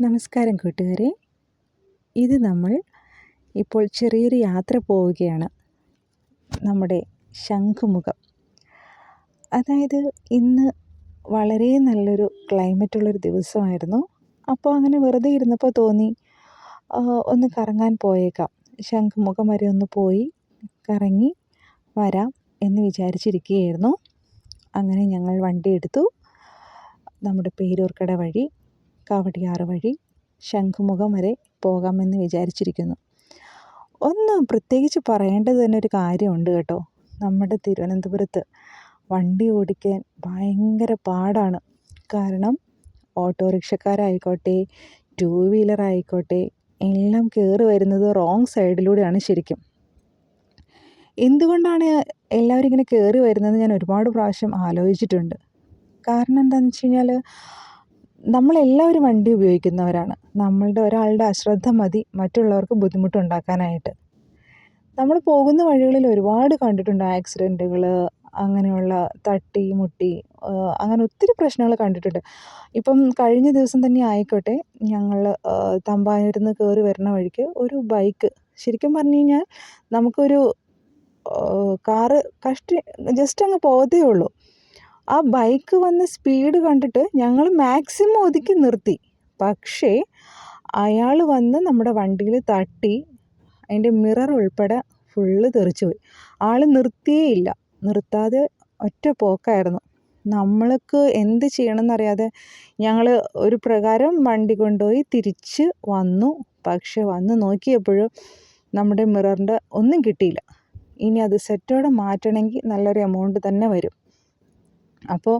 നമസ്കാരം കൂട്ടുകാരെ. ഇത് നമ്മൾ ഇപ്പോൾ ചെറിയൊരു യാത്ര പോവുകയാണ്. നമ്മുടെ ശംഖുമുഖം. അതായത് ഇന്ന് വളരെ നല്ലൊരു ക്ലൈമറ്റുള്ളൊരു ദിവസമായിരുന്നു. അപ്പോൾ അങ്ങനെ വെറുതെ ഇരുന്നപ്പോൾ തോന്നി ഒന്ന് കറങ്ങാൻ പോയേക്കാം. ശംഖുമുഖം വരെ ഒന്ന് പോയി കറങ്ങി വരാം എന്ന് വിചാരിച്ചിരിക്കുകയായിരുന്നു. അങ്ങനെ ഞങ്ങൾ വണ്ടി എടുത്തു. നമ്മുടെ പേരൂർക്കട വഴി കാവടിയാറ് വഴി ശംഖുമുഖം വരെ പോകാമെന്ന് വിചാരിച്ചിരിക്കുന്നു. ഒന്ന് പ്രത്യേകിച്ച് പറയേണ്ടത് തന്നെ ഒരു കാര്യമുണ്ട് കേട്ടോ. നമ്മുടെ തിരുവനന്തപുരത്ത് വണ്ടി ഓടിക്കാൻ ഭയങ്കര പാടാണ്. കാരണം ഓട്ടോറിക്ഷക്കാരായിക്കോട്ടെ ടൂ വീലർ ആയിക്കോട്ടെ എല്ലാം കയറി വരുന്നത് റോങ് സൈഡിലൂടെയാണ് ശരിക്കും. എന്തുകൊണ്ടാണ് എല്ലാവരും ഇങ്ങനെ കയറി വരുന്നത് ഞാൻ ഒരുപാട് പ്രാവശ്യം ആലോചിച്ചിട്ടുണ്ട്. കാരണം എന്താണെന്ന് വെച്ച് കഴിഞ്ഞാൽ നമ്മളെല്ലാവരും വണ്ടി ഉപയോഗിക്കുന്നവരാണ്. നമ്മളുടെ ഒരാളുടെ അശ്രദ്ധ മതി മറ്റുള്ളവർക്ക് ബുദ്ധിമുട്ടുണ്ടാക്കാനായിട്ട്. നമ്മൾ പോകുന്ന വഴികളിൽ ഒരുപാട് കണ്ടിട്ടുണ്ട് ആക്സിഡന്റുകൾ അങ്ങനെയുള്ള തട്ടി മുട്ടി അങ്ങനെ ഒത്തിരി പ്രശ്നങ്ങൾ കണ്ടിട്ടുണ്ട്. ഇപ്പം കഴിഞ്ഞ ദിവസം തന്നെ ആയിക്കോട്ടെ ഞങ്ങൾ തമ്പാനൂരിൽ നിന്ന് കയറി വരുന്ന വഴിക്ക് ഒരു ബൈക്ക് ശരിക്കും പറഞ്ഞു കഴിഞ്ഞാൽ നമുക്കൊരു കാറ് കഷ്ടി ജസ്റ്റ് അങ്ങ് പോകത്തേ ഉള്ളൂ. ആ ബൈക്ക് വന്ന സ്പീഡ് കണ്ടിട്ട് ഞങ്ങൾ മാക്സിമം ഒതുക്കി നിർത്തി. പക്ഷേ അയാൾ വന്ന് നമ്മുടെ വണ്ടിയിൽ തട്ടി അതിന്റെ മിറർ ഉൾപ്പെടെ ഫുള്ള് തെറിച്ചു പോയി. ആൾ നിർത്തിയേ ഇല്ല. നിർത്താതെ ഒറ്റ പോക്കായിരുന്നു. നമ്മൾക്ക് എന്ത് ചെയ്യണമെന്നറിയാതെ ഞങ്ങൾ ഒരു പ്രകാരം വണ്ടി കൊണ്ടുപോയി തിരിച്ച് വന്നു. പക്ഷെ വന്ന് നോക്കിയപ്പോഴും നമ്മുടെ മിററിന്റെ ഒന്നും കിട്ടിയില്ല. ഇനി അത് സെറ്റോടെ മാറ്റണമെങ്കിൽ നല്ലൊരു എമൗണ്ട് തന്നെ വരും. അപ്പോൾ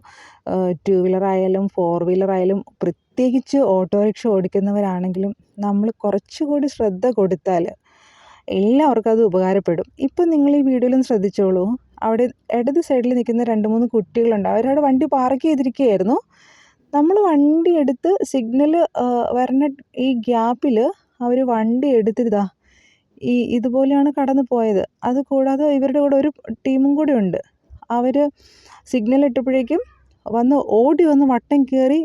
ടു വീലറായാലും ഫോർ വീലറായാലും പ്രത്യേകിച്ച് ഓട്ടോറിക്ഷ ഓടിക്കുന്നവരാണെങ്കിലും നമ്മൾ കുറച്ചുകൂടി ശ്രദ്ധ കൊടുത്താൽ എല്ലാവർക്കും അത് ഉപകാരപ്പെടും. ഇപ്പം നിങ്ങൾ ഈ വീഡിയോയിലും ശ്രദ്ധിച്ചോളൂ. അവിടെ ഇടത് സൈഡിൽ നിൽക്കുന്ന രണ്ട് മൂന്ന് കുട്ടികളുണ്ട്. അവരവിടെ വണ്ടി പാർക്ക് ചെയ്തിരിക്കുകയായിരുന്നു. നമ്മൾ വണ്ടി എടുത്ത് സിഗ്നൽ വരണ ഈ ഗ്യാപ്പിൽ അവർ വണ്ടി എടുത്തിരുതാ. ഈ ഇതുപോലെയാണ് കടന്നു പോയത് അത് കൂടാതെ ഇവരുടെ കൂടെ ഒരു ടീമും കൂടി ഉണ്ട്. അവർ സിഗ്നൽ ഇട്ടപ്പോഴേക്കും വന്ന് ഓടി വന്ന് വട്ടം കയറി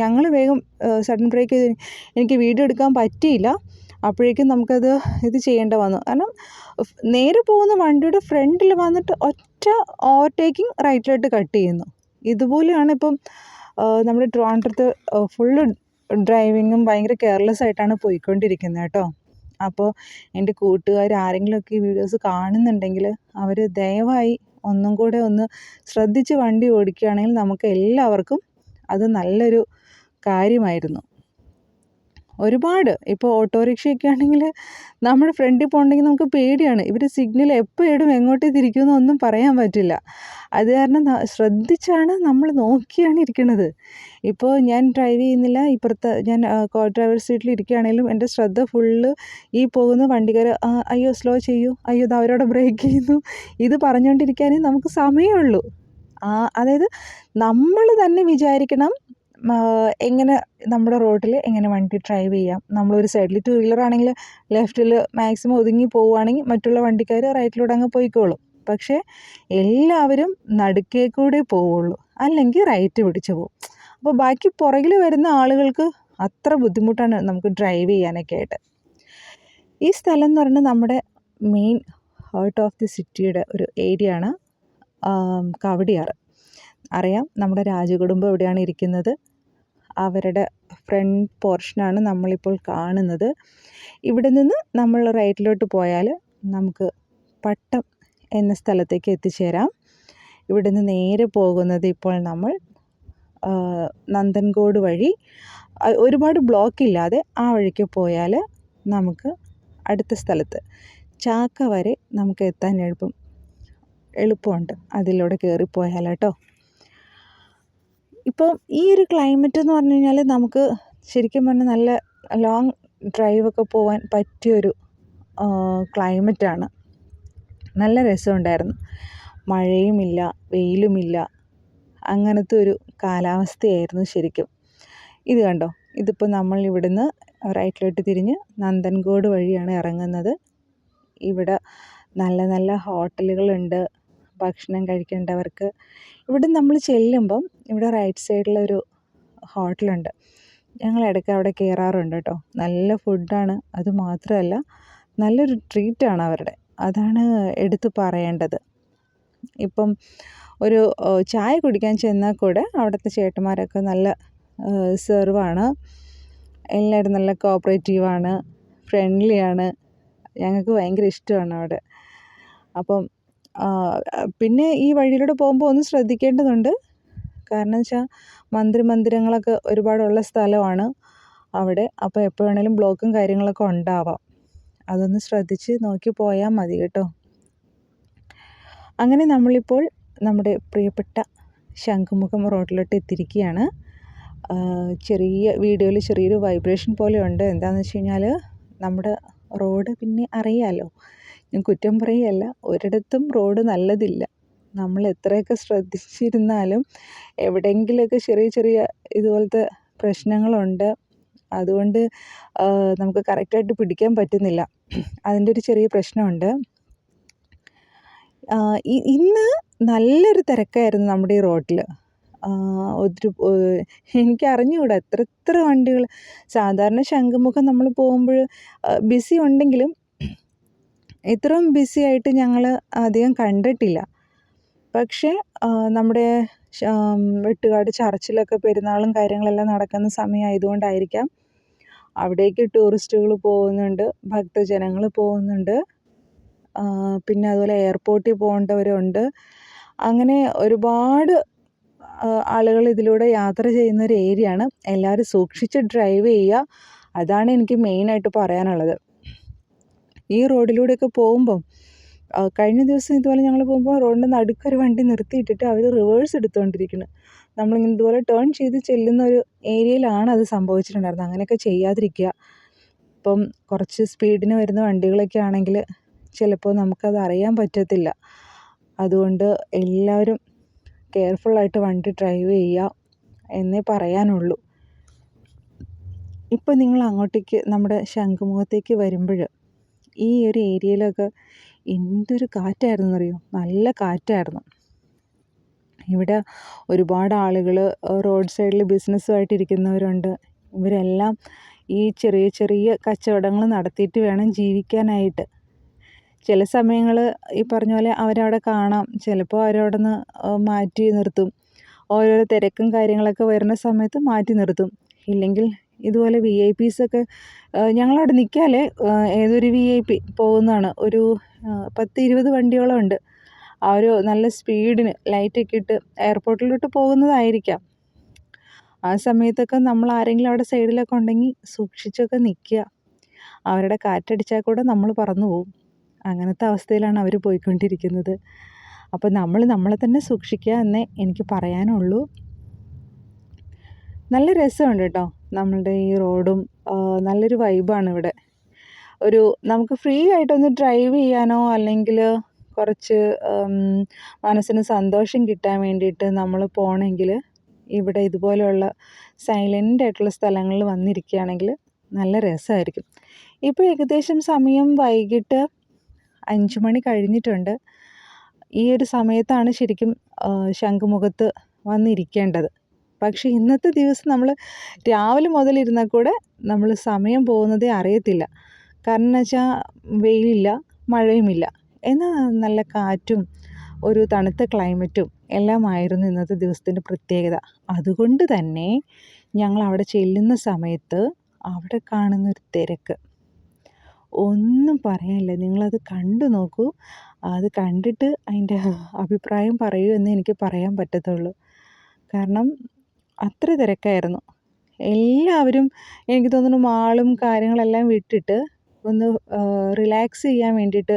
ഞങ്ങൾ വേഗം സഡൻ ബ്രേക്ക് ചെയ്ത് എനിക്ക് വീഡിയോ എടുക്കാൻ പറ്റിയില്ല. അപ്പോഴേക്കും നമുക്കത് ഇത് ചെയ്യേണ്ട വന്നു. കാരണം നേരെ പോകുന്ന വണ്ടിയുടെ ഫ്രണ്ടിൽ വന്നിട്ട് ഒറ്റ ഓവർടേക്കിംഗ് റൈറ്റിലോട്ട് കട്ട് ചെയ്യുന്നു. ഇതുപോലെയാണ് ഇപ്പം നമ്മുടെ ട്രിവാൻഡ്രത്ത് ഫുള്ള് ഡ്രൈവിങ്ങും ഭയങ്കര കെയർലെസ് ആയിട്ടാണ് പോയിക്കൊണ്ടിരിക്കുന്നത് കേട്ടോ. അപ്പോൾ എന്റെ കൂട്ടുകാർ ആരെങ്കിലുമൊക്കെ ഈ വീഡിയോസ് കാണുന്നുണ്ടെങ്കിൽ അവർ ദയവായി ഒന്നും കൂടെ ഒന്ന് ശ്രദ്ധിച്ച് വണ്ടി ഓടിക്കുകയാണെങ്കിൽ നമുക്ക് എല്ലാവർക്കും അത് നല്ലൊരു കാര്യമായിരുന്നു. ഒരുപാട്. ഇപ്പോൾ ഓട്ടോറിക്ഷയൊക്കെ ആണെങ്കിൽ നമ്മുടെ ഫ്രണ്ടിൽ പോകണമെങ്കിൽ നമുക്ക് പേടിയാണ്. ഇവർ സിഗ്നൽ എപ്പോൾ ഇടും എങ്ങോട്ടേ തിരിക്കുമെന്ന് ഒന്നും പറയാൻ പറ്റില്ല. അത് കാരണം ശ്രദ്ധിച്ചാണ് നമ്മൾ നോക്കിയാണ് ഇരിക്കുന്നത്. ഇപ്പോൾ ഞാൻ ഡ്രൈവ് ചെയ്യുന്നില്ല. ഇപ്പുറത്തെ ഞാൻ കോ ഡ്രൈവർ സീറ്റിൽ ഇരിക്കുകയാണെങ്കിലും എന്റെ ശ്രദ്ധ ഫുള്ള് ഈ പോകുന്ന വണ്ടിക്കാർ അയ്യോ സ്ലോ ചെയ്യൂ. അയ്യോ അവരോട് ബ്രേക്ക് ചെയ്യുന്നു. ഇത് പറഞ്ഞുകൊണ്ടിരിക്കാനേ നമുക്ക് സമയമുള്ളൂ. അതായത് നമ്മൾ തന്നെ വിചാരിക്കണം എങ്ങനെ നമ്മുടെ റോഡിൽ എങ്ങനെ വണ്ടി ഡ്രൈവ് ചെയ്യാം? നമ്മളൊരു സൈഡിൽ ടു വീലർ ആണെങ്കിൽ ലെഫ്റ്റിൽ മാക്സിമം ഒതുങ്ങി പോവുകയാണെങ്കിൽ മറ്റുള്ള വണ്ടിക്കാർ റൈറ്റിലൂടെ അങ്ങ് പോയിക്കോളും. പക്ഷേ എല്ലാവരും നടുക്കേ കൂടെ പോവുള്ളൂ. അല്ലെങ്കിൽ റൈറ്റ് പിടിച്ച് പോകും അപ്പോൾ ബാക്കി പുറകിൽ വരുന്ന ആളുകൾക്ക് അത്ര ബുദ്ധിമുട്ടാണ് നമുക്ക് ഡ്രൈവ് ചെയ്യാനൊക്കെ ആയിട്ട്. ഈ സ്ഥലം എന്ന് പറഞ്ഞാൽ നമ്മുടെ മെയിൻ ഹാർട്ട് ഓഫ് ദി സിറ്റിയുടെ ഒരു ഏരിയ ആണ് കവടിയാറ്. അറിയാം നമ്മുടെ രാജകുടുംബം എവിടെയാണ് ഇരിക്കുന്നത്? അവരുടെ ഫ്രണ്ട് പോർഷനാണ് നമ്മളിപ്പോൾ കാണുന്നത്. ഇവിടെ നിന്ന് നമ്മൾ റൈറ്റിലോട്ട് പോയാൽ നമുക്ക് പട്ടം എന്ന സ്ഥലത്തേക്ക് എത്തിച്ചേരാം. ഇവിടെ നിന്ന് നേരെ പോകുന്നത് ഇപ്പോൾ നമ്മൾ നന്ദൻകോട് വഴി. ഒരുപാട് ബ്ലോക്ക് ഇല്ലാതെ ആ വഴിക്ക് പോയാൽ നമുക്ക് അടുത്ത സ്ഥലത്ത് ചാക്ക വരെ നമുക്ക് എത്താൻ എളുപ്പം എളുപ്പമുണ്ട്. അതിലൂടെ കയറിപ്പോയാൽ കേട്ടോ. ഇപ്പോൾ ഈ ഒരു ക്ലൈമറ്റ് എന്ന് പറഞ്ഞു കഴിഞ്ഞാൽ നമുക്ക് ശരിക്കും പറഞ്ഞാൽ നല്ല ലോങ് ഡ്രൈവൊക്കെ പോകാൻ പറ്റിയൊരു ക്ലൈമറ്റാണ് നല്ല രസമുണ്ടായിരുന്നു. മഴയുമില്ല വെയിലുമില്ല അങ്ങനത്തെ ഒരു കാലാവസ്ഥയായിരുന്നു ശരിക്കും. ഇത് കണ്ടോ? ഇതിപ്പോൾ നമ്മൾ ഇവിടുന്ന് റൈറ്റിലോട്ട് തിരിഞ്ഞ് നന്ദൻകോട് വഴിയാണ് ഇറങ്ങുന്നത്. ഇവിടെ നല്ല നല്ല ഹോട്ടലുകളുണ്ട് ഭക്ഷണം കഴിക്കേണ്ടവർക്ക്. ഇവിടെ നമ്മൾ ചെല്ലുമ്പം ഇവിടെ റൈറ്റ് സൈഡിലൊരു ഹോട്ടലുണ്ട് ഞങ്ങൾ ഇടയ്ക്ക് അവിടെ കയറാറുണ്ട് കേട്ടോ നല്ല ഫുഡാണ് അത് മാത്രമല്ല നല്ലൊരു ട്രീറ്റാണ് അവരുടെ. അതാണ് എടുത്തു പറയേണ്ടത്. ഇപ്പം ഒരു ചായ കുടിക്കാൻ ചെന്നാൽ കൂടെ അവിടുത്തെ ചേട്ടന്മാരൊക്കെ നല്ല സെർവാണ് എല്ലാവരും നല്ല കോപ്പറേറ്റീവാണ് ഫ്രണ്ട്ലിയാണ് ഞങ്ങൾക്ക് ഭയങ്കര ഇഷ്ടമാണ് അവിടെ. അപ്പം പിന്നെ ഈ വഴിയിലൂടെ പോകുമ്പോൾ ഒന്ന് ശ്രദ്ധിക്കേണ്ടതുണ്ട് കാരണം വെച്ചാൽ മന്ത്രി മന്ദിരങ്ങളൊക്കെ ഒരുപാടുള്ള സ്ഥലമാണ് അവിടെ. അപ്പോൾ എപ്പോൾ വേണേലും ബ്ലോക്കും കാര്യങ്ങളൊക്കെ ഉണ്ടാവാം. അതൊന്ന് ശ്രദ്ധിച്ച് നോക്കി പോയാൽ മതി കേട്ടോ. അങ്ങനെ നമ്മളിപ്പോൾ നമ്മുടെ പ്രിയപ്പെട്ട ശംഖുമുഖം റോഡിലോട്ട് എത്തിയിരിക്കുകയാണ്. ചെറിയ വീഡിയോയിൽ ചെറിയൊരു വൈബ്രേഷൻ പോലെ ഉണ്ട് എന്താണെന്ന് വെച്ച് കഴിഞ്ഞാൽ നമ്മുടെ റോഡ് പിന്നെ അറിയാമല്ലോ ഞാൻ കുറ്റം പറയുകയല്ല ഒരിടത്തും റോഡ് നല്ലതില്ല. നമ്മൾ എത്രയൊക്കെ ശ്രദ്ധിച്ചിരുന്നാലും എവിടെയെങ്കിലുമൊക്കെ ചെറിയ ചെറിയ ഇതുപോലത്തെ പ്രശ്നങ്ങളുണ്ട്. അതുകൊണ്ട് നമുക്ക് കറക്റ്റായിട്ട് പിടിക്കാൻ പറ്റുന്നില്ല. അതിന്റെ ഒരു ചെറിയ പ്രശ്നമുണ്ട്. ഇന്ന് നല്ലൊരു തിരക്കായിരുന്നു നമ്മുടെ ഈ റോട്ടിൽ ഒത്തിരി എനിക്ക് അറിഞ്ഞുകൂടാ എത്ര എത്ര വണ്ടികൾ സാധാരണ ശംഖുമുഖം നമ്മൾ പോകുമ്പോൾ ബിസി ഉണ്ടെങ്കിലും ഇത്രയും ബിസി ആയിട്ട് ഞങ്ങൾ അധികം കണ്ടിട്ടില്ല. പക്ഷേ നമ്മുടെ വെട്ടുകാട് ചർച്ചിലൊക്കെ പെരുന്നാളും കാര്യങ്ങളെല്ലാം നടക്കുന്ന സമയമായതുകൊണ്ടായിരിക്കാം അവിടേക്ക് ടൂറിസ്റ്റുകൾ പോകുന്നുണ്ട് ഭക്തജനങ്ങൾ പോകുന്നുണ്ട്. പിന്നെ അതുപോലെ എയർപോർട്ടിൽ പോകേണ്ടവരുണ്ട്. അങ്ങനെ ഒരുപാട് ആളുകൾ ഇതിലൂടെ യാത്ര ചെയ്യുന്ന ഒരു ഏരിയയാണ്. എല്ലാവരും സൂക്ഷിച്ച് ഡ്രൈവ് ചെയ്യുക. അതാണ് എനിക്ക് മെയിനായിട്ട് പറയാനുള്ളത്. ഈ റോഡിലൂടെയൊക്കെ പോകുമ്പം കഴിഞ്ഞ ദിവസം ഇതുപോലെ ഞങ്ങൾ പോകുമ്പോൾ റോഡിന്റെ നടുക്കൊരു വണ്ടി നിർത്തിയിട്ടിട്ട് അവർ റിവേഴ്സ് എടുത്തുകൊണ്ടിരിക്കുന്നു. നമ്മളിങ്ങനെ ഇതുപോലെ ടേൺ ചെയ്ത് ചെല്ലുന്ന ഒരു ഏരിയയിലാണ് അത് സംഭവിച്ചിട്ടുണ്ടായിരുന്നത്. അങ്ങനെയൊക്കെ ചെയ്യാതിരിക്കുക. ഇപ്പം കുറച്ച് സ്പീഡിന് വരുന്ന വണ്ടികളൊക്കെ ആണെങ്കിൽ ചിലപ്പോൾ നമുക്കത് അറിയാൻ പറ്റത്തില്ല. അതുകൊണ്ട് എല്ലാവരും കെയർഫുള്ളായിട്ട് വണ്ടി ഡ്രൈവ് ചെയ്യുക എന്നേ പറയാനുള്ളൂ. ഇപ്പോൾ നിങ്ങൾ അങ്ങോട്ടേക്ക് നമ്മുടെ ശംഖുമുഖത്തേക്ക് വരുമ്പോൾ ഈ ഒരു ഏരിയയിലൊക്കെ എന്തൊരു കാറ്റായിരുന്നു എന്നറിയോ നല്ല കാറ്റായിരുന്നു. ഇവിടെ ഒരുപാട് ആളുകൾ റോഡ് സൈഡിൽ ബിസിനസ്സുമായിട്ട് ഇരിക്കുന്നവരുണ്ട്. ഇവരെല്ലാം ഈ ചെറിയ ചെറിയ കച്ചവടങ്ങൾ നടത്തിയിട്ട് വേണം ജീവിക്കാനായിട്ട്. ചില സമയങ്ങൾ ഈ പറഞ്ഞ പോലെ അവരവിടെ കാണാം. ചിലപ്പോൾ അവരവിടെ നിന്ന് മാറ്റി നിർത്തും. ഓരോരോ തിരക്കും കാര്യങ്ങളൊക്കെ വരുന്ന സമയത്ത് മാറ്റി നിർത്തും. ഇല്ലെങ്കിൽ ഇതുപോലെ വി ഐ പീസൊക്കെ ഞങ്ങളവിടെ നിൽക്കാല്ലേ ഏതൊരു വി ഐ പി പോകുന്നതാണ്. ഒരു പത്ത് ഇരുപത് വണ്ടിയോളം ഉണ്ട്. ആ ഒരു നല്ല സ്പീഡിന് ലൈറ്റൊക്കെ ഇട്ട് എയർപോർട്ടിലോട്ട് പോകുന്നതായിരിക്കാം. ആ സമയത്തൊക്കെ നമ്മൾ ആരെങ്കിലും അവിടെ സൈഡിലൊക്കെ ഉണ്ടെങ്കിൽ സൂക്ഷിച്ചൊക്കെ നിൽക്കുക. അവരുടെ കാറ്റടിച്ചാൽ കൂടെ നമ്മൾ പറന്നു പോകും. അങ്ങനത്തെ അവസ്ഥയിലാണ് അവർ പോയിക്കൊണ്ടിരിക്കുന്നത്. അപ്പോൾ നമ്മൾ നമ്മളെ തന്നെ സൂക്ഷിക്കുക എന്നേ എനിക്ക് പറയാനുള്ളൂ. നല്ല രസമുണ്ട് കേട്ടോ. നമ്മളുടെ ഈ റോഡും നല്ലൊരു വൈബാണ് ഇവിടെ. ഒരു നമുക്ക് ഫ്രീ ആയിട്ടൊന്ന് ഡ്രൈവ് ചെയ്യാനോ അല്ലെങ്കിൽ കുറച്ച് മനസ്സിന് സന്തോഷം കിട്ടാൻ വേണ്ടിയിട്ട് നമ്മൾ പോകണമെങ്കിൽ ഇവിടെ ഇതുപോലെയുള്ള സൈലന്റ് ആയിട്ടുള്ള സ്ഥലങ്ങളിൽ വന്നിരിക്കുകയാണെങ്കിൽ നല്ല രസമായിരിക്കും. ഇപ്പോൾ ഏകദേശം സമയം വൈകിട്ട് അഞ്ച് മണി കഴിഞ്ഞിട്ടുണ്ട്. ഈ ഒരു സമയത്താണ് ശരിക്കും ശംഖുമുഖത്ത് വന്നിരിക്കേണ്ടത്. പക്ഷേ ഇന്നത്തെ ദിവസം നമ്മൾ രാവിലെ മുതലിരുന്നാൽ കൂടെ നമ്മൾ സമയം പോകുന്നതേ അറിയത്തില്ല. കാരണം വെച്ചാൽ വെയിലില്ല മഴയുമില്ല. എന്നാൽ നല്ല കാറ്റും ഒരു തണുത്ത ക്ലൈമറ്റും എല്ലാമായിരുന്നു ഇന്നത്തെ ദിവസത്തിന്റെ പ്രത്യേകത. അതുകൊണ്ട് തന്നെ ഞങ്ങൾ അവിടെ ചെല്ലുന്ന സമയത്ത് അവിടെ കാണുന്ന ഒരു തിരക്ക്. ഒന്നും പറയാനില്ല. നിങ്ങളത് കണ്ടു നോക്കൂ. അത് കണ്ടിട്ട് അതിന്റെ അഭിപ്രായം പറയൂ എന്ന് എനിക്ക് പറയാൻ പറ്റത്തുള്ളൂ. കാരണം അത്ര തിരക്കായിരുന്നു. എല്ലാവരും എനിക്ക് തോന്നുന്നു മാളും കാര്യങ്ങളെല്ലാം വിട്ടിട്ട് ഒന്ന് റിലാക്സ് ചെയ്യാൻ വേണ്ടിയിട്ട്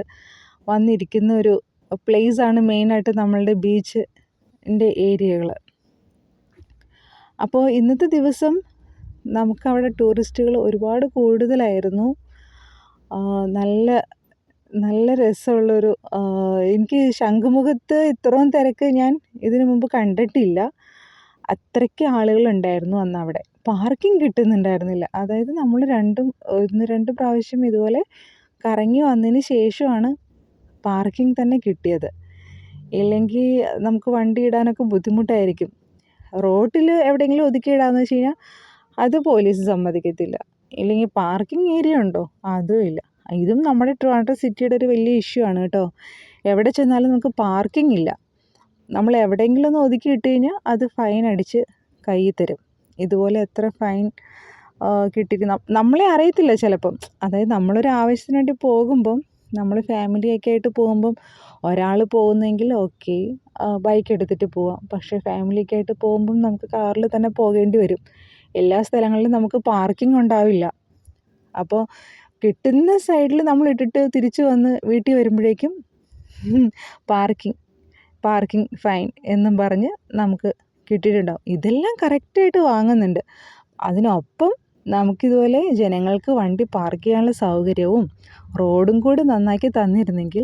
വന്നിരിക്കുന്ന ഒരു പ്ലേസാണ് മെയിനായിട്ട് നമ്മളുടെ ബീച്ചിന്റെ ഏരിയകൾ അപ്പോൾ ഇന്നത്തെ ദിവസം നമുക്കവിടെ ടൂറിസ്റ്റുകൾ ഒരുപാട് കൂടുതലായിരുന്നു. നല്ല നല്ല രസമുള്ളൊരു എനിക്ക് ശംഖുമുഖത്ത് ഇത്രയും തിരക്ക് ഞാൻ ഇതിനു മുമ്പ് കണ്ടിട്ടില്ല. അത്രയ്ക്ക് ആളുകളുണ്ടായിരുന്നു അന്ന് അവിടെ. പാർക്കിംഗ് കിട്ടുന്നുണ്ടായിരുന്നില്ല. അതായത് നമ്മൾ രണ്ടും ഒന്ന് രണ്ട് പ്രാവശ്യം ഇതുപോലെ കറങ്ങി വന്നതിന് ശേഷമാണ് പാർക്കിംഗ് തന്നെ കിട്ടിയത്. ഇല്ലെങ്കിൽ നമുക്ക് വണ്ടി ഇടാനൊക്കെ ബുദ്ധിമുട്ടായിരിക്കും. റോട്ടിൽ എവിടെയെങ്കിലും ഒതുക്കി ഇടാമെന്ന് വെച്ച് കഴിഞ്ഞാൽ അത് പോലീസ് സമ്മതിക്കത്തില്ല. ഇല്ലെങ്കിൽ പാർക്കിംഗ് ഏരിയ ഉണ്ടോ? അതും ഇല്ല. ഇതും നമ്മുടെ ട്രിവാൻഡ്രം സിറ്റിയുടെ ഒരു വലിയ ഇഷ്യൂ ആണ് കേട്ടോ. എവിടെ ചെന്നാലും നമുക്ക് പാർക്കിംഗ് ഇല്ല. നമ്മൾ എവിടെയെങ്കിലും ഒന്ന് ഒതുക്കി ഇട്ട് കഴിഞ്ഞാൽ അത് ഫൈൻ അടിച്ച് കയ്യിൽ തരും. ഇതുപോലെ എത്ര ഫൈൻ കിട്ടിയിട്ട് നമ്മളെ അറിയത്തില്ല ചിലപ്പം. അതായത് നമ്മളൊരു ആവശ്യത്തിന് വേണ്ടി പോകുമ്പം നമ്മൾ ഫാമിലിയൊക്കെ ആയിട്ട് പോകുമ്പം ഒരാൾ പോകുന്നെങ്കിൽ ഓക്കെ ബൈക്ക് എടുത്തിട്ട് പോവാം. പക്ഷേ ഫാമിലിയൊക്കെ ആയിട്ട് പോകുമ്പം നമുക്ക് കാറിൽ തന്നെ പോകേണ്ടി വരും. എല്ലാ സ്ഥലങ്ങളിലും നമുക്ക് പാർക്കിംഗ് ഉണ്ടാവില്ല. അപ്പോൾ കിട്ടുന്ന സൈഡിൽ നമ്മൾ ഇട്ടിട്ട് തിരിച്ചു വന്ന് വീട്ടിൽ വരുമ്പോഴേക്കും പാർക്കിംഗ് പാർക്കിംഗ് ഫൈൻ എന്നും പറഞ്ഞ് നമുക്ക് കിട്ടിയിട്ടുണ്ടാവും. ഇതെല്ലാം കറക്റ്റായിട്ട് വാങ്ങുന്നുണ്ട്. അതിനൊപ്പം നമുക്കിതുപോലെ ജനങ്ങൾക്ക് വണ്ടി പാർക്ക് ചെയ്യാനുള്ള സൗകര്യവും റോഡും കൂടി നന്നാക്കി തന്നിരുന്നെങ്കിൽ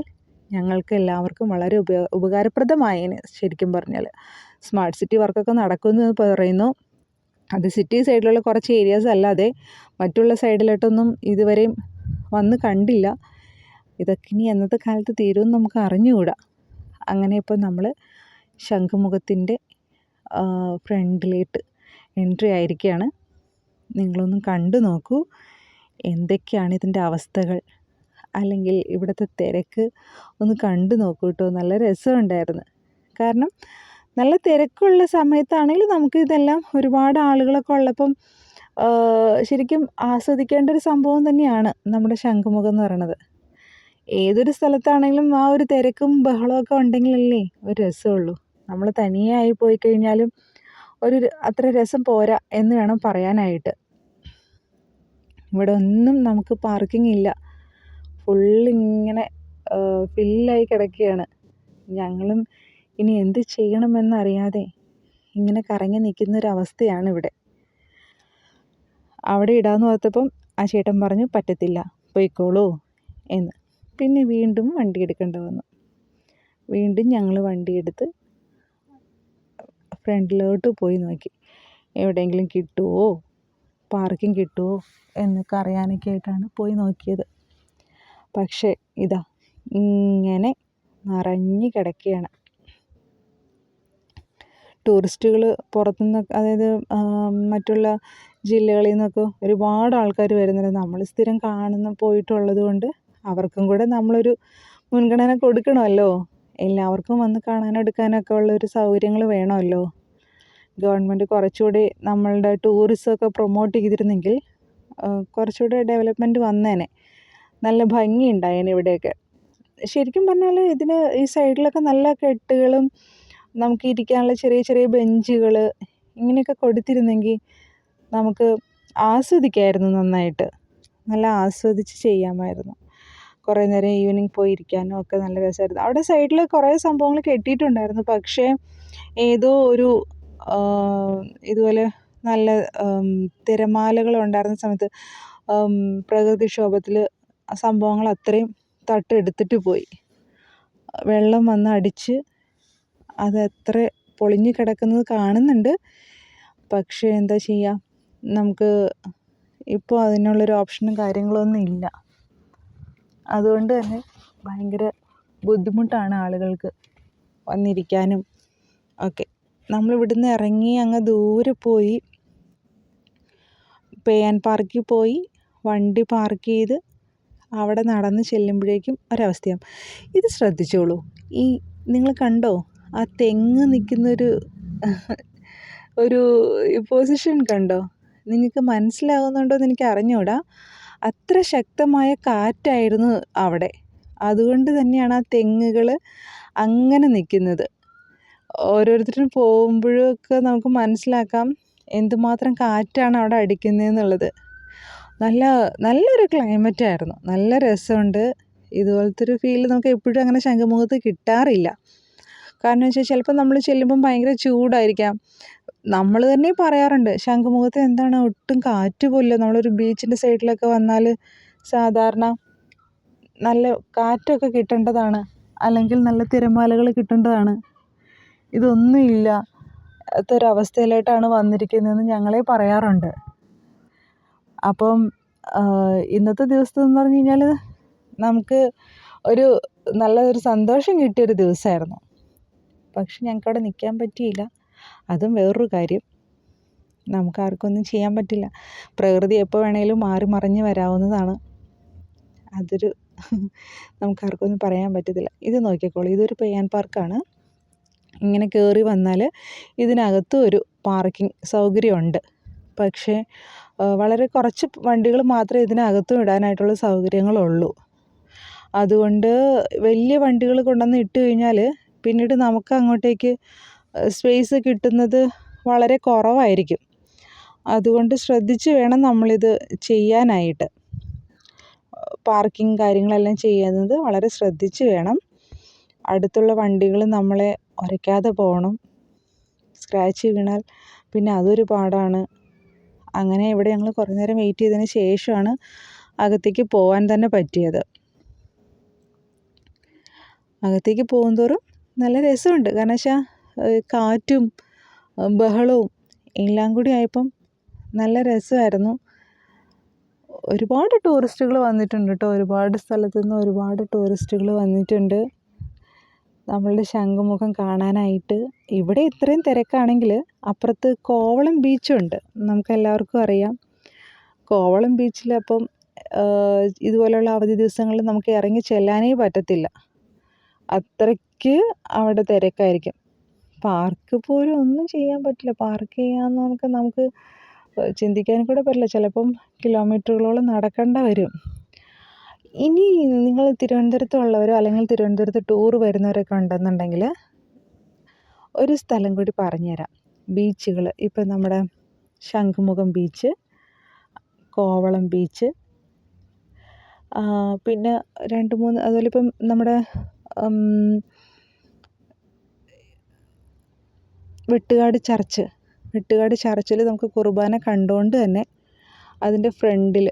ഞങ്ങൾക്ക് എല്ലാവർക്കും വളരെ ഉപ ശരിക്കും പറഞ്ഞാൽ സ്മാർട്ട് സിറ്റി വർക്കൊക്കെ നടക്കുന്നു എന്ന് പറയുന്നു. അത് സിറ്റി സൈഡിലുള്ള കുറച്ച് ഏരിയാസ് അല്ലാതെ മറ്റുള്ള സൈഡിലോട്ടൊന്നും ഇതുവരെയും വന്ന് കണ്ടില്ല. ഇതൊക്കെ ഇനി എന്നത്തെ കാലത്ത് തീരുമെന്ന് നമുക്ക് അറിഞ്ഞുകൂടാ. അങ്ങനെ ഇപ്പോൾ നമ്മൾ ശംഖുമുഖത്തിന്റെ ഫ്രണ്ടിലേട്ട് എൻട്രി ആയിരിക്കുകയാണ്. നിങ്ങളൊന്ന് കണ്ടു നോക്കൂ. എന്തൊക്കെയാണ് ഇതിന്റെ അവസ്ഥകൾ? അല്ലെങ്കിൽ ഇവിടുത്തെ തിരക്ക് ഒന്ന് കണ്ടു നോക്കൂ കേട്ടോ. നല്ല രസമുണ്ടായിരുന്നു കാരണം നല്ല തിരക്കുള്ള സമയത്താണെങ്കിൽ നമുക്ക് ഇതെല്ലാം ഒരുപാട് ആളുകളൊക്കെ ഉള്ളപ്പം ശരിക്കും ആസ്വദിക്കേണ്ട ഒരു സംഭവം തന്നെയാണ് നമ്മുടെ ശംഖുമുഖം എന്ന് പറയണത് ഏതൊരു സ്ഥലത്താണെങ്കിലും ആ ഒരു തിരക്കും ബഹളമൊക്കെ ഉണ്ടെങ്കിലല്ലേ ഒരു രസമുള്ളൂ. നമ്മൾ തനിയെ ആയി പോയി കഴിഞ്ഞാലും ഒരു അത്ര രസം പോരാ എന്ന് വേണം പറയാനായിട്ട്. ഇവിടെ ഒന്നും നമുക്ക് പാർക്കിംഗ് ഇല്ല. ഫുള്ളിങ്ങനെ ഫില്ലായി കിടക്കുകയാണ് ഞങ്ങളും ഇനി എന്ത് ചെയ്യണമെന്നറിയാതെ ഇങ്ങനെ കറങ്ങി നിൽക്കുന്നൊരവസ്ഥയാണ് ഇവിടെ. അവിടെ ഇടാന്ന് ഓർത്തപ്പം ആ ചേട്ടൻ പറഞ്ഞു പറ്റത്തില്ല പോയിക്കോളൂ എന്ന്. പിന്നെ വീണ്ടും വണ്ടി എടുക്കേണ്ടി വന്നു. വീണ്ടും ഞങ്ങൾ വണ്ടിയെടുത്ത് ഫ്രണ്ടിലോട്ട് പോയി നോക്കി. എവിടെയെങ്കിലും കിട്ടുമോ പാർക്കിംഗ് കിട്ടുമോ എന്നൊക്കെ അറിയാനൊക്കെ ആയിട്ടാണ് പോയി നോക്കിയത്. പക്ഷേ ഇതാ ഇങ്ങനെ നിറഞ്ഞു കിടക്കുകയാണ്. ടൂറിസ്റ്റുകൾ പുറത്തുനിന്ന് അതായത് മറ്റുള്ള ജില്ലകളിൽ നിന്നൊക്കെ ഒരുപാട് ആൾക്കാർ വരുന്നുണ്ട്. നമ്മൾ സ്ഥിരം കാണുന്ന പോയിട്ടുള്ളത് കൊണ്ട് അവർക്കും കൂടെ നമ്മളൊരു മുൻഗണന കൊടുക്കണമല്ലോ. എല്ലാവർക്കും വന്ന് കാണാനും എടുക്കാനൊക്കെ ഉള്ള ഒരു സൗകര്യങ്ങൾ വേണമല്ലോ. ഗവൺമെന്റ് കുറച്ചുകൂടി നമ്മളുടെ ടൂറിസമൊക്കെ പ്രൊമോട്ട് ചെയ്തിരുന്നെങ്കിൽ കുറച്ചുകൂടി ഡെവലപ്മെന്റ് വന്നേനെ. നല്ല ഭംഗി ഉണ്ടായേനെ ഇവിടെയൊക്കെ. ശരിക്കും പറഞ്ഞാൽ ഇതിന് ഈ സൈഡിലൊക്കെ നല്ല കെട്ടുകളും നമുക്ക് ഇരിക്കാനുള്ള ചെറിയ ചെറിയ ബെഞ്ചുകൾ ഇങ്ങനെയൊക്കെ കൊടുത്തിരുന്നെങ്കിൽ നമുക്ക് ആസ്വദിക്കാമായിരുന്നു നന്നായിട്ട്. നല്ല ആസ്വദിച്ച് ചെയ്യാമായിരുന്നു. കുറേ നേരം ഈവനിങ് പോയി ഇരിക്കാനും ഒക്കെ നല്ല രസമായിരുന്നു. അവിടെ സൈഡിൽ കുറേ സംഭവങ്ങൾ കെട്ടിയിട്ടുണ്ടായിരുന്നു. പക്ഷേ ഏതോ ഒരു ഇതുപോലെ നല്ല തിരമാലകൾ ഉണ്ടായിരുന്ന സമയത്ത് പ്രകൃതിക്ഷോഭത്തിൽ സംഭവങ്ങൾ അത്രയും തട്ടെടുത്തിട്ട് പോയി. വെള്ളം വന്ന് അടിച്ച് അത് എത്ര പൊളിഞ്ഞു കിടക്കുന്നത് കാണുന്നുണ്ട്. പക്ഷേ എന്താ ചെയ്യുക നമുക്ക് ഇപ്പോൾ അതിനുള്ളൊരു ഓപ്ഷനും കാര്യങ്ങളൊന്നും ഇല്ല. അതുകൊണ്ട് തന്നെ ഭയങ്കര ബുദ്ധിമുട്ടാണ് ആളുകൾക്ക് വന്നിരിക്കാനും ഒക്കെ. നമ്മൾ ഇവിടുന്ന് ഇറങ്ങി അങ്ങ് ദൂരെ പോയി പേയാൻ പാർക്കിൽ പോയി വണ്ടി പാർക്ക് ചെയ്ത് അവിടെ നടന്ന് ചെല്ലുമ്പോഴേക്കും ഒരവസ്ഥയാവും ഇത് ശ്രദ്ധിച്ചോളൂ. ഈ നിങ്ങൾ കണ്ടോ? ആ തെങ്ങ് നിൽക്കുന്നൊരു ഒരു പൊസിഷൻ കണ്ടോ? നിങ്ങൾക്ക് മനസ്സിലാകുന്നുണ്ടോ എന്ന് എനിക്ക് അറിഞ്ഞുകൂടാ അത്ര ശക്തമായ കാറ്റായിരുന്നു അവിടെ. അതുകൊണ്ട് തന്നെയാണ് ആ തെങ്ങുകൾ അങ്ങനെ നിൽക്കുന്നത്. ഓരോരുത്തരും പോകുമ്പോഴൊക്കെ നമുക്ക് മനസ്സിലാക്കാം എന്തുമാത്രം കാറ്റാണ് അവിടെ അടിക്കുന്നതെന്നുള്ളത്. നല്ല നല്ലൊരു ക്ലൈമറ്റായിരുന്നു നല്ല രസമുണ്ട്. ഇതുപോലത്തെ ഒരു ഫീൽ നമുക്ക് എപ്പോഴും അങ്ങനെ ശംഖുമുഖത്ത് കിട്ടാറില്ല. കാരണം വെച്ചാൽ ചിലപ്പോൾ നമ്മൾ ചെല്ലുമ്പം ഭയങ്കര ചൂടായിരിക്കാം. നമ്മൾ തന്നെ പറയാറുണ്ട് ശംഖുമുഖത്ത് എന്താണ് ഒട്ടും കാറ്റ് പോലും നമ്മളൊരു ബീച്ചിന്റെ സൈഡിലൊക്കെ വന്നാൽ സാധാരണ നല്ല കാറ്റൊക്കെ കിട്ടേണ്ടതാണ്. അല്ലെങ്കിൽ നല്ല തിരമാലകൾ കിട്ടേണ്ടതാണ്. ഇതൊന്നുമില്ല ഇല്ല. ത്തൊരവസ്ഥയിലോട്ടാണ് വന്നിരിക്കുന്നതെന്ന് ഞങ്ങളെ പറയാറുണ്ട്. അപ്പം ഇന്നത്തെ ദിവസം എന്ന് പറഞ്ഞു കഴിഞ്ഞാൽ നമുക്ക് ഒരു നല്ല ഒരു സന്തോഷം കിട്ടിയൊരു ദിവസമായിരുന്നു പക്ഷെ ഞങ്ങൾക്ക് അവിടെ നിൽക്കാൻ പറ്റിയില്ല. അതും വേറൊരു കാര്യം. നമുക്കാർക്കൊന്നും ചെയ്യാൻ പറ്റില്ല. പ്രകൃതി എപ്പോൾ വേണേലും മാറി മറിഞ്ഞ് വരാവുന്നതാണ്. അതൊരു നമുക്കാർക്കൊന്നും പറയാൻ പറ്റത്തില്ല. ഇത് നോക്കിക്കോളൂ. ഇതൊരു പെയ്യാൻ പാർക്കാണ്. ഇങ്ങനെ കയറി വന്നാൽ ഇതിനകത്തും ഒരു പാർക്കിംഗ് സൗകര്യമുണ്ട്. പക്ഷേ വളരെ കുറച്ച് വണ്ടികൾ മാത്രമേ ഇതിനകത്തും ഇടാനായിട്ടുള്ള സൗകര്യങ്ങളുള്ളൂ. അതുകൊണ്ട് വലിയ വണ്ടികൾ കൊണ്ടുവന്ന് ഇട്ട് കഴിഞ്ഞാൽ പിന്നീട് നമുക്ക് അങ്ങോട്ടേക്ക് സ്പേസ് കിട്ടുന്നത് വളരെ കുറവായിരിക്കും. അതുകൊണ്ട് ശ്രദ്ധിച്ച് വേണം നമ്മളിത് ചെയ്യാനായിട്ട്. പാർക്കിംഗ് കാര്യങ്ങളെല്ലാം ചെയ്യുന്നത് വളരെ ശ്രദ്ധിച്ച് വേണം. അടുത്തുള്ള വണ്ടികൾ നമ്മളെ ഉരയ്ക്കാതെ പോകണം. സ്ക്രാച്ച് വീണാൽ പിന്നെ അതൊരു പാടാണ്. അങ്ങനെ ഇവിടെ ഞങ്ങൾ കുറേ നേരം വെയിറ്റ് ചെയ്തതിന് ശേഷമാണ് അകത്തേക്ക് പോകാൻ തന്നെ പറ്റിയത്. അകത്തേക്ക് പോകുന്തോറും നല്ല രസമുണ്ട്. കാരണം വെച്ചാൽ കാറ്റും ബഹളവും എല്ലാം കൂടി ആയപ്പം നല്ല രസമായിരുന്നു. ഒരുപാട് ടൂറിസ്റ്റുകൾ വന്നിട്ടുണ്ട് കേട്ടോ ഒരുപാട് സ്ഥലത്തു നിന്ന് ഒരുപാട് ടൂറിസ്റ്റുകൾ വന്നിട്ടുണ്ട്. നമ്മളുടെ ശംഖുമുഖം കാണാനായിട്ട്. ഇവിടെ ഇത്രയും തിരക്കാണെങ്കിൽ അപ്പുറത്ത് കോവളം ബീച്ചുണ്ട്. നമുക്കെല്ലാവർക്കും അറിയാം. കോവളം ബീച്ചിൽ അപ്പം ഇതുപോലെയുള്ള അവധി ദിവസങ്ങളിൽ നമുക്ക് ഇറങ്ങി ചെല്ലാനേ പറ്റത്തില്ല. അത്രയ്ക്ക് അവിടെ തിരക്കായിരിക്കും. പാർക്ക് പോലും ഒന്നും ചെയ്യാൻ പറ്റില്ല. പാർക്ക് ചെയ്യാമെന്നൊക്കെ നമുക്ക് ചിന്തിക്കാൻ കൂടെ പറ്റില്ല. ചിലപ്പം കിലോമീറ്ററുകളോളം നടക്കേണ്ട വരും. ഇനി നിങ്ങൾ തിരുവനന്തപുരത്തുള്ളവരോ അല്ലെങ്കിൽ തിരുവനന്തപുരത്ത് ടൂർ വരുന്നവരൊക്കെ ഉണ്ടെന്നുണ്ടെങ്കിൽ ഒരു സ്ഥലം കൂടി പറഞ്ഞുതരാം. ബീച്ചുകൾ. ഇപ്പം നമ്മുടെ ശംഖുമുഖം ബീച്ച് കോവളം ബീച്ച് പിന്നെ രണ്ട് മൂന്ന് അതുപോലെ ഇപ്പം നമ്മുടെ വെട്ടുകാട് ചർച്ച്. വെട്ടുകാട് ചർച്ചിൽ നമുക്ക് കുർബാന കണ്ടുകൊണ്ട് തന്നെ അതിന്റെ ഫ്രണ്ടിൽ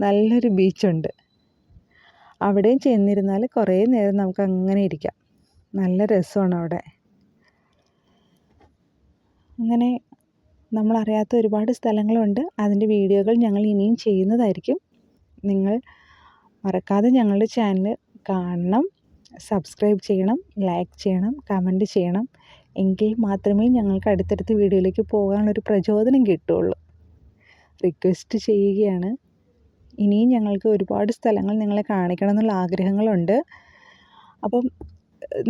നല്ലൊരു ബീച്ചുണ്ട്. അവിടെയും ചെന്നിരുന്നാൽ കുറേ നേരം നമുക്ക് അങ്ങനെ ഇരിക്കാം. നല്ല രസമാണ് അവിടെ. അങ്ങനെ നമ്മളറിയാത്ത ഒരുപാട് സ്ഥലങ്ങളുണ്ട്. അതിന്റെ വീഡിയോകൾ ഞങ്ങൾ ഇനിയും ചെയ്യുന്നതായിരിക്കും. നിങ്ങൾ മറക്കാതെ ഞങ്ങളുടെ ചാനൽ കാണണം. സബ്സ്ക്രൈബ് ചെയ്യണം ലൈക്ക് ചെയ്യണം കമന്റ് ചെയ്യണം. എങ്കിൽ മാത്രമേ ഞങ്ങൾക്ക് അടുത്തടുത്ത വീഡിയോയിലേക്ക് പോകാനുള്ളൊരു പ്രചോദനം കിട്ടുകയുള്ളൂ റിക്വസ്റ്റ് ചെയ്യുകയാണ്. ഇനിയും ഞങ്ങൾക്ക് ഒരുപാട് സ്ഥലങ്ങൾ നിങ്ങളെ കാണിക്കണം എന്നുള്ള ആഗ്രഹങ്ങളുണ്ട്. അപ്പം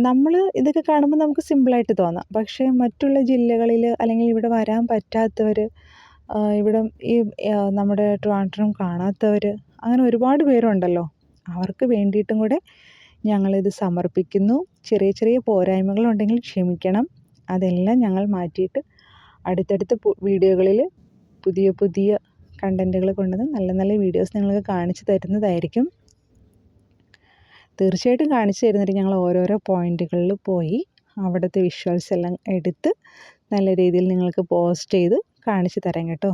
നമ്മൾ ഇതൊക്കെ കാണുമ്പോൾ നമുക്ക് സിമ്പിളായിട്ട് തോന്നാം. പക്ഷേ മറ്റുള്ള ജില്ലകളിൽ അല്ലെങ്കിൽ ഇവിടെ വരാൻ പറ്റാത്തവർ ഇവിടെ ഈ നമ്മുടെ ട്രിവാൻഡ്രം കാണാത്തവർ അങ്ങനെ ഒരുപാട് പേരുണ്ടല്ലോ. അവർക്ക് വേണ്ടിയിട്ടും കൂടെ ഞങ്ങളിത് സമർപ്പിക്കുന്നു. ചെറിയ ചെറിയ പോരായ്മകളുണ്ടെങ്കിൽ ക്ഷമിക്കണം. അതെല്ലാം ഞങ്ങൾ മാറ്റിയിട്ട് അടുത്തടുത്ത വീഡിയോകളിൽ പുതിയ പുതിയ കണ്ടന്റുകൾ കൊണ്ടുവന്ന് നല്ല നല്ല വീഡിയോസ് നിങ്ങൾക്ക് കാണിച്ചു തരുന്നതായിരിക്കും. തീർച്ചയായിട്ടും കാണിച്ചു തരുന്നിട്ട് ഞങ്ങൾ ഓരോരോ പോയിന്റുകളിൽ പോയി അവിടുത്തെ വിഷ്വൽസ് എല്ലാം എടുത്ത് നല്ല രീതിയിൽ നിങ്ങൾക്ക് പോസ്റ്റ് ചെയ്ത് കാണിച്ചു തരാം കേട്ടോ.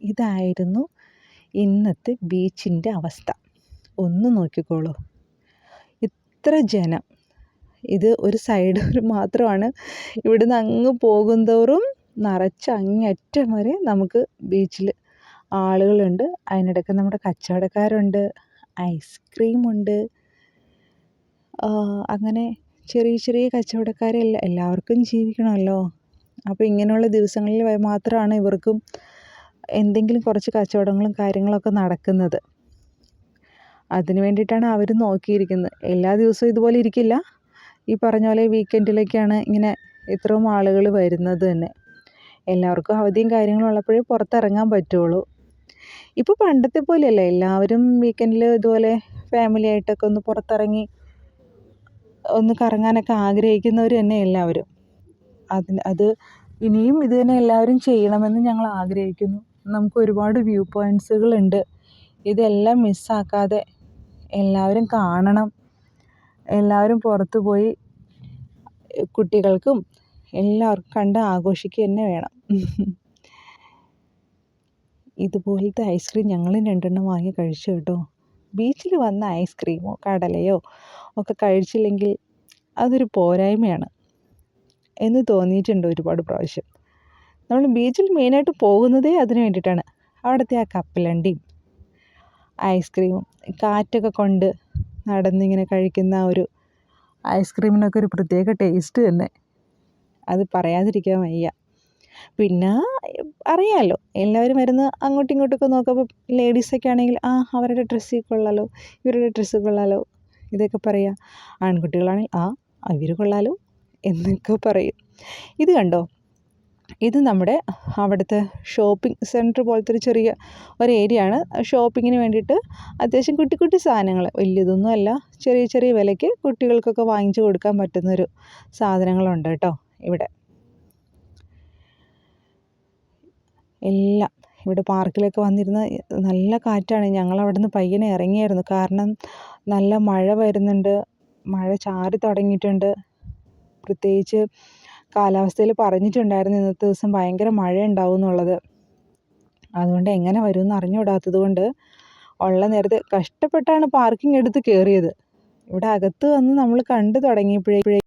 ഇതായിരുന്നു ഇന്നത്തെ ബീച്ചിന്റെ അവസ്ഥ. ഒന്ന് നോക്കിക്കോളൂ. ഇത്ര ജനം. ഇത് ഒരു സൈഡ് ഒരു മാത്രമാണ്. ഇവിടുന്ന് അങ്ങ് പോകുന്തോറും നിറച്ച് അങ്ങേറ്റം വരെ നമുക്ക് ബീച്ചിൽ ആളുകളുണ്ട്. അതിനിടയ്ക്ക് നമ്മുടെ കച്ചവടക്കാരുണ്ട്. ഐസ്ക്രീമുണ്ട് അങ്ങനെ ചെറിയ ചെറിയ കച്ചവടക്കാരെല്ല എല്ലാവർക്കും ജീവിക്കണമല്ലോ. അപ്പോൾ ഇങ്ങനെയുള്ള ദിവസങ്ങളിൽ മാത്രമാണ് ഇവർക്കും എന്തെങ്കിലും കുറച്ച് കച്ചവടങ്ങളും കാര്യങ്ങളൊക്കെ നടക്കുന്നത്. അതിന് വേണ്ടിയിട്ടാണ് അവർ നോക്കിയിരിക്കുന്നത്. എല്ലാ ദിവസവും ഇതുപോലെ ഇരിക്കില്ല. ഈ പറഞ്ഞ പോലെ വീക്കെൻഡിലൊക്കെയാണ് ഇങ്ങനെ ഇത്രയും ആളുകൾ വരുന്നത് തന്നെ. എല്ലാവർക്കും അവധിയും കാര്യങ്ങളും ഉള്ളപ്പോഴേ പുറത്തിറങ്ങാൻ പറ്റുള്ളൂ. ഇപ്പോൾ പണ്ടത്തെ പോലെയല്ല. എല്ലാവരും വീക്കെൻഡിൽ ഇതുപോലെ ഫാമിലി ആയിട്ടൊക്കെ ഒന്ന് പുറത്തിറങ്ങി ഒന്ന് കറങ്ങാനൊക്കെ ആഗ്രഹിക്കുന്നവർ തന്നെ എല്ലാവരും. അതിന് അത് ഇനിയും ഇത് തന്നെ എല്ലാവരും ചെയ്യണമെന്ന് ഞങ്ങൾ ആഗ്രഹിക്കുന്നു. നമുക്ക് ഒരുപാട് വ്യൂ പോയിന്റ്സുകളുണ്ട് ഇതെല്ലാം മിസ്സാക്കാതെ എല്ലാവരും കാണണം. എല്ലാവരും പുറത്ത് പോയി കുട്ടികൾക്കും എല്ലാവർക്കും കണ്ട് ആഘോഷിക്കുക തന്നെ വേണം. ഇതുപോലത്തെ ഐസ്ക്രീം ഞങ്ങളും രണ്ടെണ്ണം വാങ്ങി കഴിച്ചു കേട്ടോ. ബീച്ചിൽ വന്ന ഐസ്ക്രീമോ കടലയോ ഒക്കെ കഴിച്ചില്ലെങ്കിൽ അതൊരു പോരായ്മയാണ് എന്ന് തോന്നിയിട്ടുണ്ട് ഒരുപാട് പ്രാവശ്യം. നമ്മൾ ബീച്ചിൽ മെയിനായിട്ട് പോകുന്നതേ അതിന് വേണ്ടിയിട്ടാണ്. അവിടുത്തെ ആ കപ്പലണ്ടിയും ഐസ്ക്രീമും കാറ്റൊക്കെ കൊണ്ട് നടന്നിങ്ങനെ കഴിക്കുന്ന ഒരു ഐസ്ക്രീമിനൊക്കെ ഒരു പ്രത്യേക ടേസ്റ്റ് തന്നെ. അത് പറയാതിരിക്കാൻ വയ്യ. പിന്നെ അറിയാമല്ലോ എല്ലാവരും വരുന്ന അങ്ങോട്ടും ഇങ്ങോട്ടൊക്കെ നോക്കുമ്പോൾ ലേഡീസൊക്കെ ആണെങ്കിൽ ആ അവരുടെ ഡ്രസ്സ് കൊള്ളാലോ ഇവരുടെ ഡ്രസ്സ് കൊള്ളാലോ ഇതൊക്കെ പറയുക ആൺകുട്ടികളാണെങ്കിൽ ആ ഇവർ കൊള്ളാലോ എന്നൊക്കെ പറയും. ഇത് കണ്ടോ? ഇത് നമ്മുടെ അവിടുത്തെ ഷോപ്പിംഗ് സെന്റർ പോലത്തെ ഒരു ചെറിയ ഒരു ഏരിയ ആണ് ഷോപ്പിങ്ങിന് വേണ്ടിയിട്ട് അത്യാവശ്യം കുട്ടി കുട്ടി സാധനങ്ങൾ വലിയതൊന്നും അല്ല ചെറിയ ചെറിയ വിലയ്ക്ക് കുട്ടികൾക്കൊക്കെ വാങ്ങിച്ചു കൊടുക്കാൻ പറ്റുന്നൊരു സാധനങ്ങളുണ്ട് കേട്ടോ ഇവിടെ. എല്ലാം ഇവിടെ പാർക്കിലൊക്കെ വന്നിരുന്ന് നല്ല കാറ്റാണ്. ഞങ്ങൾ നിന്ന് പയ്യനെ ഇറങ്ങിയായിരുന്നു. കാരണം നല്ല മഴ വരുന്നുണ്ട് മഴ ചാറി തുടങ്ങിയിട്ടുണ്ട്. പ്രത്യേകിച്ച് കാലാവസ്ഥയിൽ പറഞ്ഞിട്ടുണ്ടായിരുന്നു ഇന്നത്തെ ദിവസം ഭയങ്കര മഴ ഉണ്ടാവും എന്നുള്ളത് അതുകൊണ്ട് എങ്ങനെ വരുമെന്ന് അറിഞ്ഞുകൂടാത്തത് കൊണ്ട് ഉള്ള നേരത്തെ കഷ്ടപ്പെട്ടാണ് പാർക്കിംഗ് എടുത്ത് കയറിയത്. ഇവിടെ അകത്ത് വന്ന് നമ്മൾ കണ്ടു തുടങ്ങിയപ്പോഴേ